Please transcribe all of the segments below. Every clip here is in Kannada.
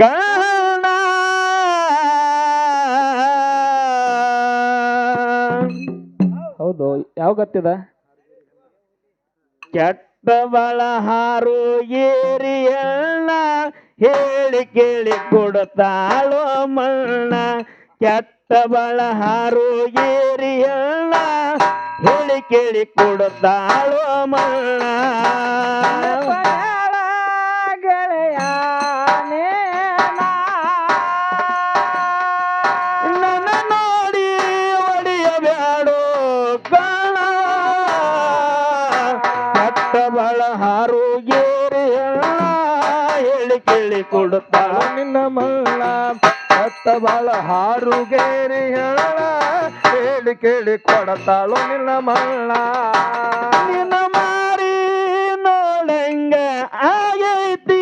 ಕಣ ಹೌದು ಯಾವ ಗೊತ್ತಿದ ಕೆಟ್ಟ ಬಳಹಾರು ಏರಿಯಣ್ಣ ಹೇಳಿ ಕೇಳಿ ಕೊಡುತ್ತಾಳೋ ಮಣ್ಣ ಕೆಟ್ಟ ಬಳಹಾರು ಏರಿಯಣ್ಣ ಹೇಳಿ ಕೇಳಿ ಕೊಡುತ್ತಾಳೋ ಮಣ್ಣ ನನ್ನ ಕೊಡುತ್ತಾಳ? ನಿನ್ನ ಮಲ್ಲ ಹತ್ತ ಬಾಳ ಹಾರುಗೇರಿ ಹೇಳ ಹೇಳಿ ಕೇಳಿ ಕೊಡತಾಳು ನಿನ್ನ ಮಲ್ಲ ನಿನ್ನ ಮಾರಿ ನೋಡಂಗ ಆಗೈತಿ.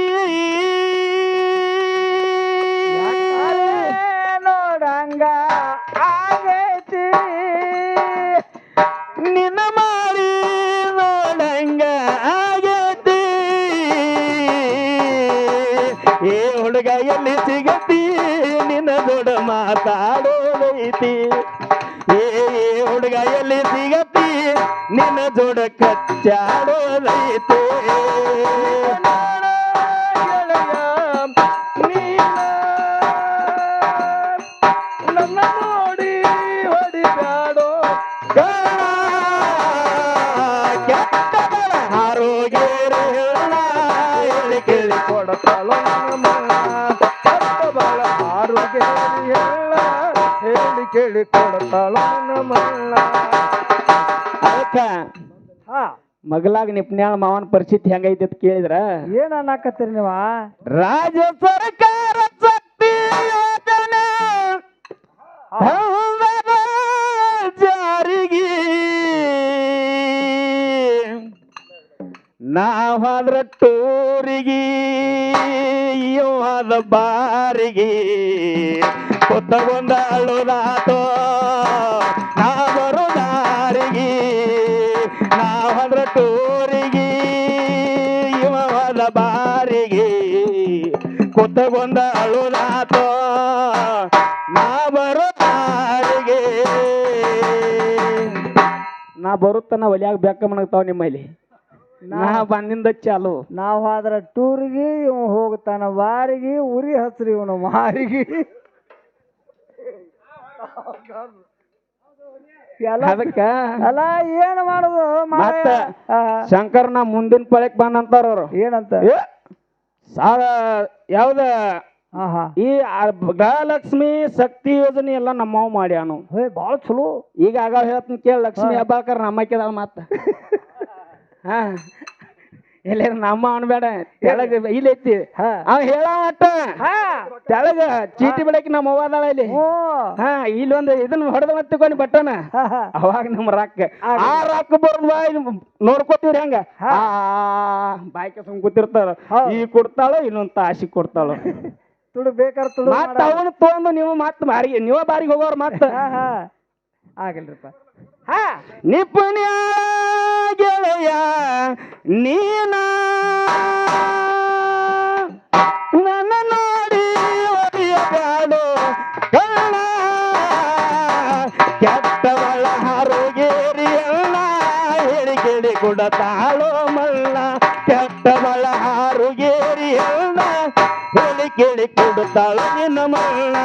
ಎಲ್ಲಿ ಸಿಗತಿ ನಿನ್ನ ದೊಡ ಮಾತಾಡೋದೈತಿ ಏ ಹುಡುಗ ಎಲ್ಲಿ ಸಿಗತಿ ನಿನ್ನ ಜೋಡ ಕಚ್ಚಾಡೋದೈತಿ ಮಗಲಾಗ ನಿಪ್ನ್ಯಾಳ ಮಾವನ ಪರಿಸ್ಥಿತಿ ಹೆಂಗೈತಿ ಅಂತ ಕೇಳಿದ್ರ? ಏನ್ ಅನ್ನಾಕತ್ತೀರಿ ನೀವ? ರಾಜ್ಯ ಸರ್ಕಾರ ಶಕ್ತಿ ಯೋಜನೆ ತಂದದ ಜಾರಿಗೆ. ನಾವಾದ್ರ ಟೂರಿಗೆ ಇವಾದ ಬಾರಿಗೆ. ಕೊತ್ತಗೊಂಡ ಅಳುದಾತೋ ನಾವಾದ್ರ ಇವಲ ಇವಾದ ಬಾರಿಗೆ ಕೊತ್ತಗೊಂದ ಅಳುದಾತೋ ನಾ ಬರೋ ನಾ ಬರುತ್ತನ ಒಲಿಯಾಗ ಬೆಕ್ಕ ಮಣಗ್ತಾವ ನಿಮ್ಮಲ್ಲಿ. ನಾ ಬಂದಿಂದ ಚಾಲು. ನಾವು ಆದ್ರ ಟೂರಿಗೆ ಇವ್ ಹೋಗ್ತಾನ ವಾರಿಗೆ ಉರಿ ಹಸ್ರಿ ಇವನು ಮಾರಿಗೆ. ಅದಕ್ಕ ಅಲ್ಲ ಏನ್ ಮಾಡುದು? ಮತ್ತ ಶಂಕರ್ ನಾ ಮುಂದಿನ ಪಳಕ್ ಬಂದಂತಾರ ಅವ್ರು. ಏನಂತ? ಸಾಲ ಯಾವ್ದ? ಈ ಗೃಹಲಕ್ಷ್ಮಿ ಶಕ್ತಿ ಯೋಜನೆ ಎಲ್ಲ ನಮ್ಮವ್ ಮಾಡ್ಯಾನು. ಹೇ ಬಾಳ ಚಲೋ. ಈಗ ಆಗ ಹೇಳ್ತೀನಿ ಕೇಳ ಲಕ್ಷ್ಮಿ ಹಬ್ಬಾಕರ್ ಕೇಳ ಮತ್ತ. ಹಾ. ಎಲ್ಲಾರ ನಮ್ಮ ಅನ್ಬೇಡ ತೆಳಗ ಇಲ್ಲಿ ಐತಿ. ಅವ್ ಹೇಳ ಮಟ್ಟ ತೆಳಗ ಚೀಟಿ ಬೆಳಕಿ ನಮ್ಮ ಅವ್ವ ಅದಾಳ ಇಲ್ಲಿ. ಹಾ ಇಲ್ಲೊಂದು ಇದನ್ನ ಹೊಡೆದ ಮತ್ತಿಕೊಂಡು ಬಟ್ಟನ. ಅವಾಗ ನಮ್ಮ ರಾಕ್ ಆ ರೊಕ್ಕ ಬರೋದು ಬಾಯ್ ನೋಡ್ಕೋತೀವ್ರಿ ಹಂಗ? ಆ ಬಾಯ್ಕೆ ಸುಮ್ ಕೂತಿರ್ತಾರ. ಈ ಕೊಡ್ತಾಳ ಇನ್ನೊಂದ್ ತಾಸಿ ಕೊಡ್ತಾಳ. ತುಡು ಬೇಕಾದ್ರೆ ತುಡು ಮತ್ತ ಅವನು ತಗೊಂಡು ನೀವು ಮತ್ತ ಬಾರಿಗೆ ನೀವ ಬಾರಿಗೆ ಹೋಗೋರ್ ಮತ್ತ. ಹಾ ಹಾ. ಆಗಲ್ರಿಪ್ಪ. ಹಾ. ನಿಪುಣ್ಯ ಗೆಳೆಯ ನೀನ. ನನ್ನ ನೋಡಿ ಒಲಿಯಬೇಡು ಕಣ ಕೆಟ್ಟವಳ ಕೇಳಿ ಕೊಡತಾಳೋ ಮಲ್ಲ. ಕೆಟ್ಟವಳ ಹಾರುಗೇರಿಯಲ್ಲ ಹೇಳಿ ಕೇಳಿ ಕೊಡುತ್ತಾಳು ನಿನ್ನ ಮಲ್ಲ.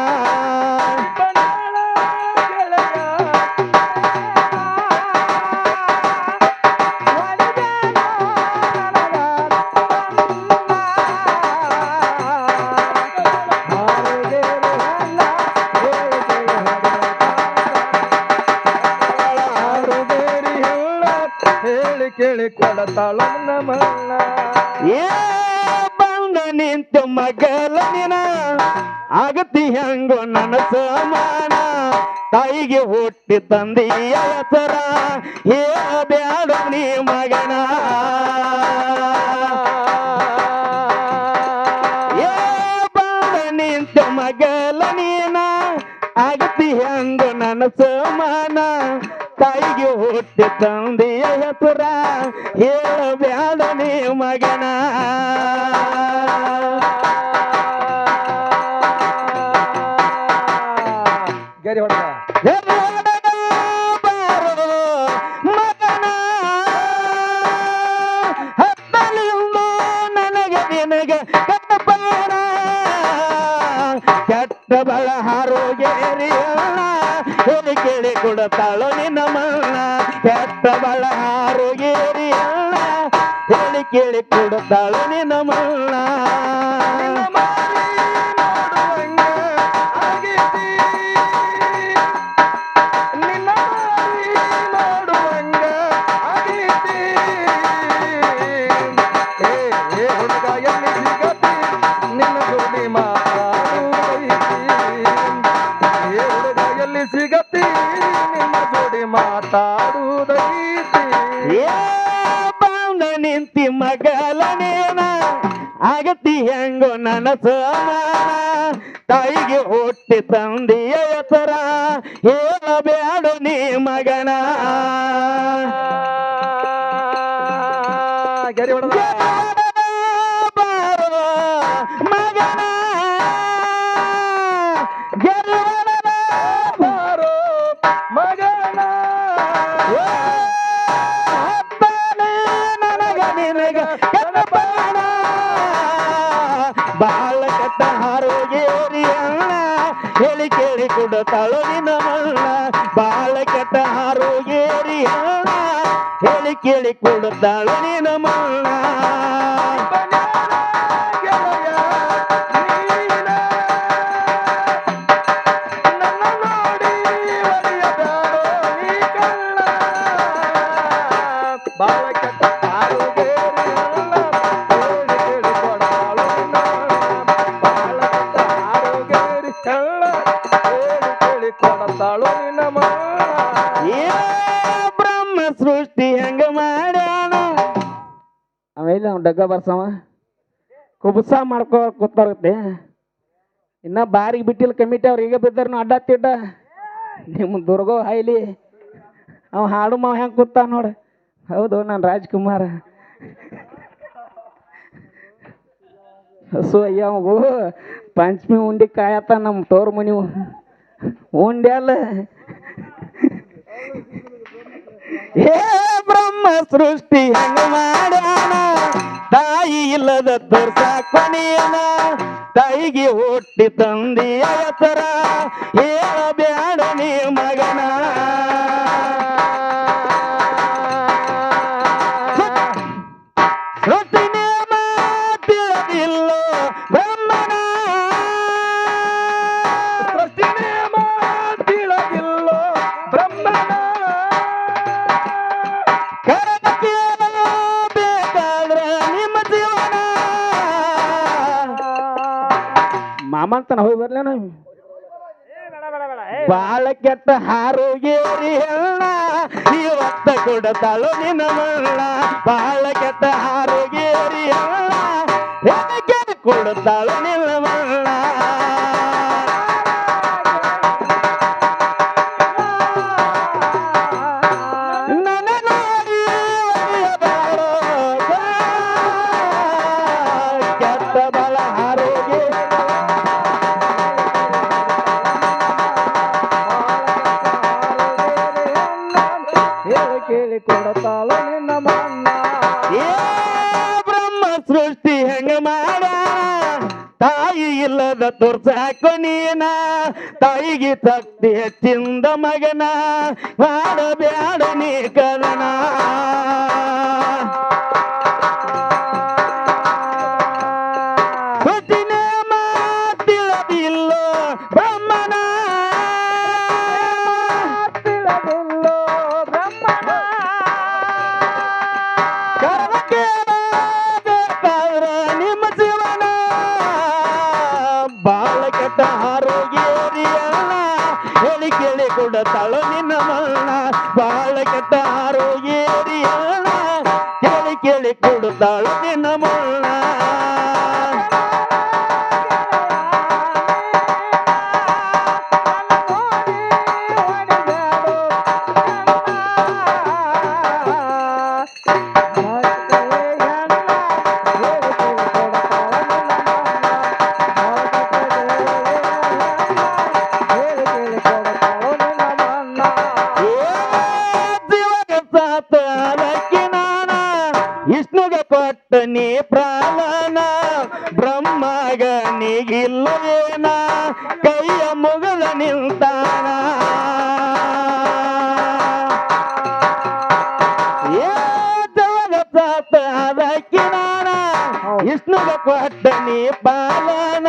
ಬಂದ ನಿಂತು ಮಗಲ ನಿನ. ಆಗತಿ ಹೆಂಗೋ ನನ್ನ ಸಮಾನ. ತಾಯಿಗೆ ಹುಟ್ಟಿ ತಂದೆಯ ಹೆಸರ. ಹೇಳಬ್ಯಾಡ ನೀ ಮಗನ. ಹುಟ್ಟಿ ತಂದೆಯ ಹೆಸರ ಹೇಳಬ್ಯಾಡ ನೀ ಮಗನ. ಬಳ ಹಾರೋಗೇರಿ ಅಣ್ಣ ಹೇಳಿ ಕೇಳಿ ಕೊಡತಾಳು ನಿನ್ನ ಮಣ್ಣ ಕೆಟ್ಟ ಬಳ ಹೇಳಿ ಕೇಳಿ ಕೊಡತಾಳು ನಿನ್ನ ಮಣ್ಣ ತಂದೆಯ ಎತ್ತರ ಹೇಳಬೇಡ ನೀ ಮಗನ. ಹೇಳಿ ಕೇಳಿ ಕೊಡ ನಿನ್ನ ಮಲ್ಲ. ಬಾಳ ಕೆಟ್ಟ ಅಣ್ಣ ಹೇಳಿ ಕೇಳಿ ಕೊಡ ನಿನ್ನ ಮಣ್ಣ ಬರ್ಸವ ಕುಬುಸ ಮಾಡ್ಕೋ ಕೂತಾರತ್ತೆ. ಇನ್ನ ಬಾರಿ ಬಿಟ್ಟಿಲ್ಲ ಕಮಿಟಿ ಅವ್ರು ಈಗ ಬಿದ್ದಾರ ತಿಡ್ಡ. ನಿಮ್ಮ ದುರ್ಗೋ ಹೈಲಿ. ಅವ ಹಾಡು ಮಾವ ಹೆಂಗೆ ಕೂತ ನೋಡ. ಹೌದು, ನಾನು ರಾಜ್ಕುಮಾರ. ಸೊ ಅಯ್ಯ ಅವು ಪಂಚಮಿ ಉಂಡಿ ಕಾಯತ್ತ ನಮ್ಮ ತೋರ್ ಮನಿ ಉಂಡಿ ಅಲ್ಲ ಏ ಬ್ರಹ್ಮ ಸೃಷ್ಟಿ ಹೆಂಗ ಮಾಡ್ಯಾನ? ತಾಯಿ ಇಲ್ಲದ ತೋರ್ಸಾಕೊಣಿಯನ ತಾಯಿಗೆ ಹುಟ್ಟಿ ತಂದಿಯ ತರ ಹೇಳಬೇಡ ನೀ ಮಾಮಂತನ ಹೋಗಿ ಬರ್ಲೇನ ಬಾಳ ಕೆಟ್ಟ ಹಾರೋಗೇರಿ ಹೆಣ್ಣ ಇವತ್ತ ಕೊಡತಾಳು ನಿನ್ನ ಮಣ್ಣ ಬಾಳ ಕೆಟ್ಟ ಹಾರೋಗೇರಿ ಹೆಣ್ಣಿಗೆ ಕೊಡತಾಳು ಇಲ್ಲದ ತೋರ್ಸಾಕ ನೀನ. ತಾಯಿಗೆ ತಕ್ತಿ ಹೆಚ್ಚಿಂದ ಮಗನ. ಮಾಡಬೇಡ ನೀ ಕದನ ಕೊಡತಾಳು ನಿನ್ನ ಮರಣ ಬಾಳ ಕೆಟ್ಟ ಆರೋಗ್ಯರಿಯಲ್ಲ ಕೇಳಿ ಕೇಳಿ ಕೊಡುತ್ತಾಳು ನೀಗಿಲ್ಲವೇನ ಕೈಯ ಮುಗದ ನಿಲ್ತಾನ ಏ ಜಗತ್ತಾತ ಅದಕ್ಕೆ ನಾನ ವಿಷ್ಣುಗ ಕೊಟ್ಟ ನೀ ಪಾಲನ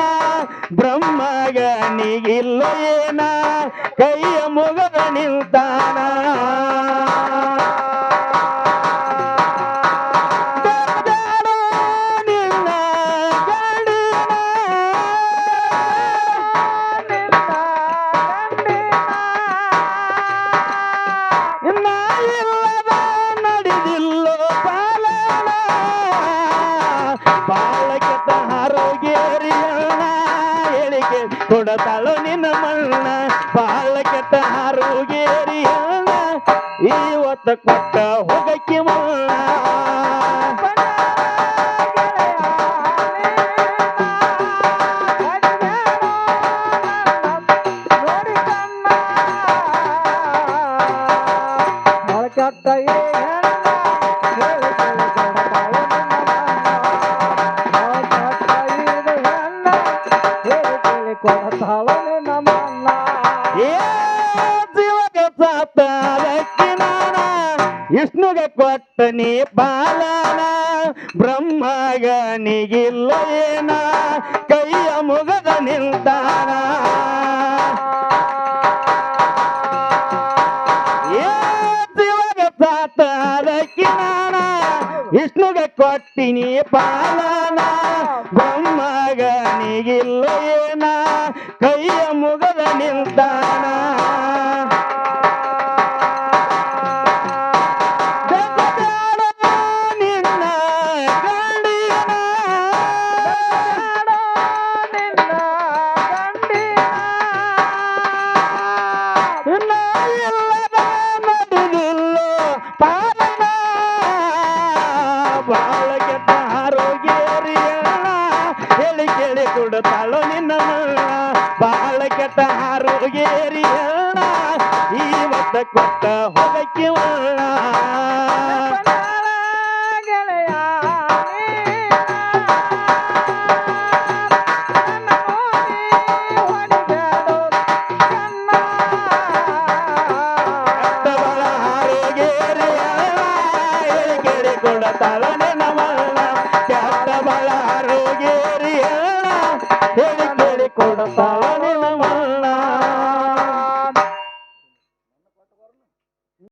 ಬ್ರಹ್ಮಗ ನೀಗಿಲ್ಲ ಏನ ಕೈಯ ಮುಗದ ನಿಲ್ತಾನ ಆರೋಗ್ಯರಿಯಣ್ಣ ಇವತ್ತ ಕೊಟ್ಟ ಹೊಗಕ್ಕೆ ಮಣ್ಣ ಕೆಟ್ಟ ನಮ್ಮ ಏ ಕೊಡತಾಳು. ವಿಷ್ಣುಗೆ ಕೊಟ್ಟ ನೀ ಬಾಲನ ಬ್ರಹ್ಮಗನಿಗಿಲ್ಲ ಏನ ಕೈಯ ಮುಗದ ನಿಲ್ತಾನ ಏ ಶಿವಗೆ ಸಾತಾರಕ್ಕೆ ನಾನ, ವಿಷ್ಣುಗೆ ಕೊಟ್ಟಿನಿ ಪಾಲನ ಬ್ರಹ್ಮಗನಿಗಿಲ್ಲ ಏನ ಕೈಯ ಕೊಡುತ್ತಾಳು ನಿನ್ನ ಬಾಳ ಕೆಟ್ಟ ಈ ಇವತ್ತ ಕೊಟ್ಟ ಹೋಗಕ್ಕೆ